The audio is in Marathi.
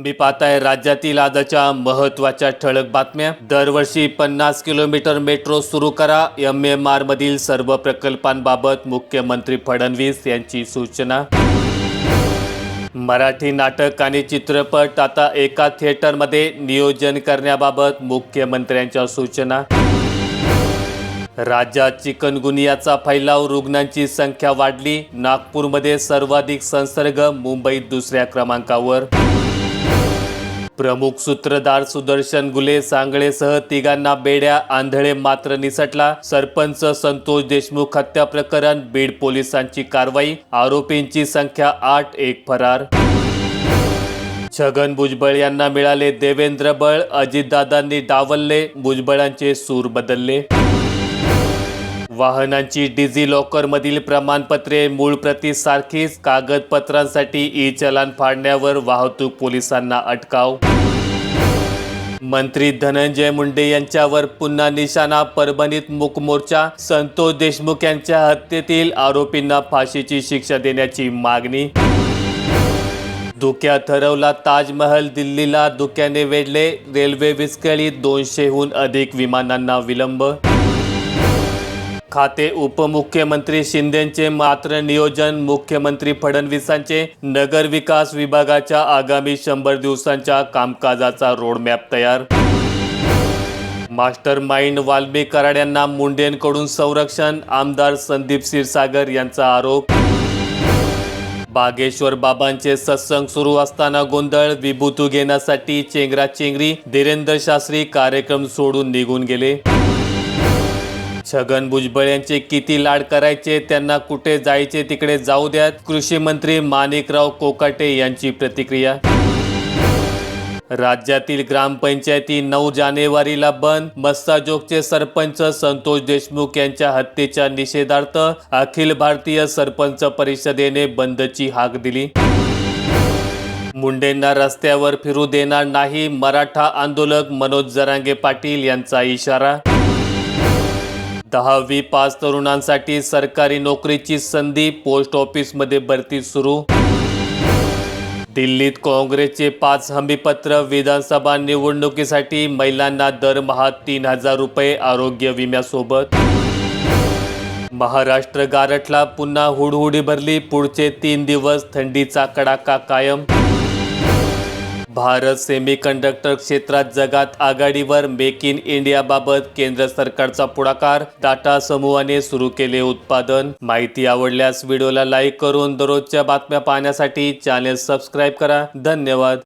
मी पाहताय राज्यातील आजच्या महत्त्वाच्या ठळक बातम्या. दरवर्षी पन्नास किलोमीटर मेट्रो सुरू करा. एम एम आर मधील सर्व प्रकल्पांबाबत मुख्यमंत्री फडणवीस यांची सूचना. मराठी नाटक आणि चित्रपट आता एका थिएटरमध्ये नियोजन करण्याबाबत मुख्यमंत्र्यांच्या सूचना. राज्यात चिकनगुनियाचा फैलाव रुग्णांची संख्या वाढली. नागपूरमध्ये सर्वाधिक संसर्ग मुंबईत दुसऱ्या क्रमांकावर. प्रमुख सूत्रधार सुदर्शन गुले सांगळेसह तिघांना बेड्या आंधळे मात्र निसटला. सरपंच संतोष देशमुख हत्या प्रकरण बीड पोलिसांची कारवाई आरोपींची संख्या आठ एक फरार. छगन भुजबळ यांना मिळाले देवेंद्र बळ अजितदादांनी डावलले भुजबळांचे सूर बदलले. वाहनांची डिझी लॉकरमधील प्रमाणपत्रे मूळ प्रतीसारखीच कागदपत्रांसाठी ई चलान फाडण्यावर वाहतूक पोलिसांना अटकाव. मंत्री धनंजय मुंडे यांच्यावर पुन्हा निशाणा परभणीत मुकमोर्चा संतोष देशमुख यांच्या हत्येतील आरोपींना फाशीची शिक्षा देण्याची मागणी. धुक्यात ठरवला ताजमहल दिल्लीला धुक्याने वेढले रेल्वे विस्कळीत दोनशेहून अधिक विमानांना विलंब. खाते उपमुख्यमंत्री शिंदेचे मात्र नियोजन मुख्यमंत्री फडणवीसांचे नगर विकास विभागाच्या आगामी शंभर दिवसांच्या कामकाजाचा रोडमॅप तयार. मास्टर माइंड वाल्मिक कराड मुंडेंकडून संरक्षण आमदार संदीप क्षीरसागर यांचा आरोप. बागेश्वर बाबांचे सत्संग सुरू असताना गोंधळ विभूतू घेण्यासाठी चेंगराचेंगरी धीरेंद्र शास्त्री कार्यक्रम सोडून निघून गेले. छगन भुजबळ यांचे किती लाड करायचे त्यांना कुठे जायचे तिकडे जाऊ द्यात? कृषी मंत्री माणिकराव कोकाटे यांची प्रतिक्रिया? राज्यातील ग्रामपंचायती नऊ जानेवारीला बंद. मस्साजोगचे सरपंच संतोष देशमुख यांच्या हत्येच्या निषेधार्थ अखिल भारतीय सरपंच परिषदेने बंदची हाक दिली. मुंडेंना रस्त्यावर फिरू देणार नाही मराठा आंदोलक मनोज जरांगे पाटील यांचा इशारा दहावी पाच तरुणांसाठी सरकारी नोकरीची संधी पोस्ट ऑफिसमध्ये भरती सुरू. दिल्लीत काँग्रेसचे पाच हमीपत्र विधानसभा निवडणुकीसाठी महिलांना दरमहा तीन हजार रुपये आरोग्य विम्यासोबत. महाराष्ट्र गारठला पुन्हा हुडहुडी भरली पुढचे तीन दिवस थंडीचा कडाका कायम. भारत सेमीकंडक्टर क्षेत्रात जगात आघाडीवर मेक इन इंडियाबाबत केंद्र सरकारचा पुढाकार टाटा समूहाने सुरू केले उत्पादन. माहिती आवडल्यास व्हिडिओला लाईक करून दररोजच्या बातम्या पाहण्यासाठी चॅनेल सबस्क्राईब करा. धन्यवाद.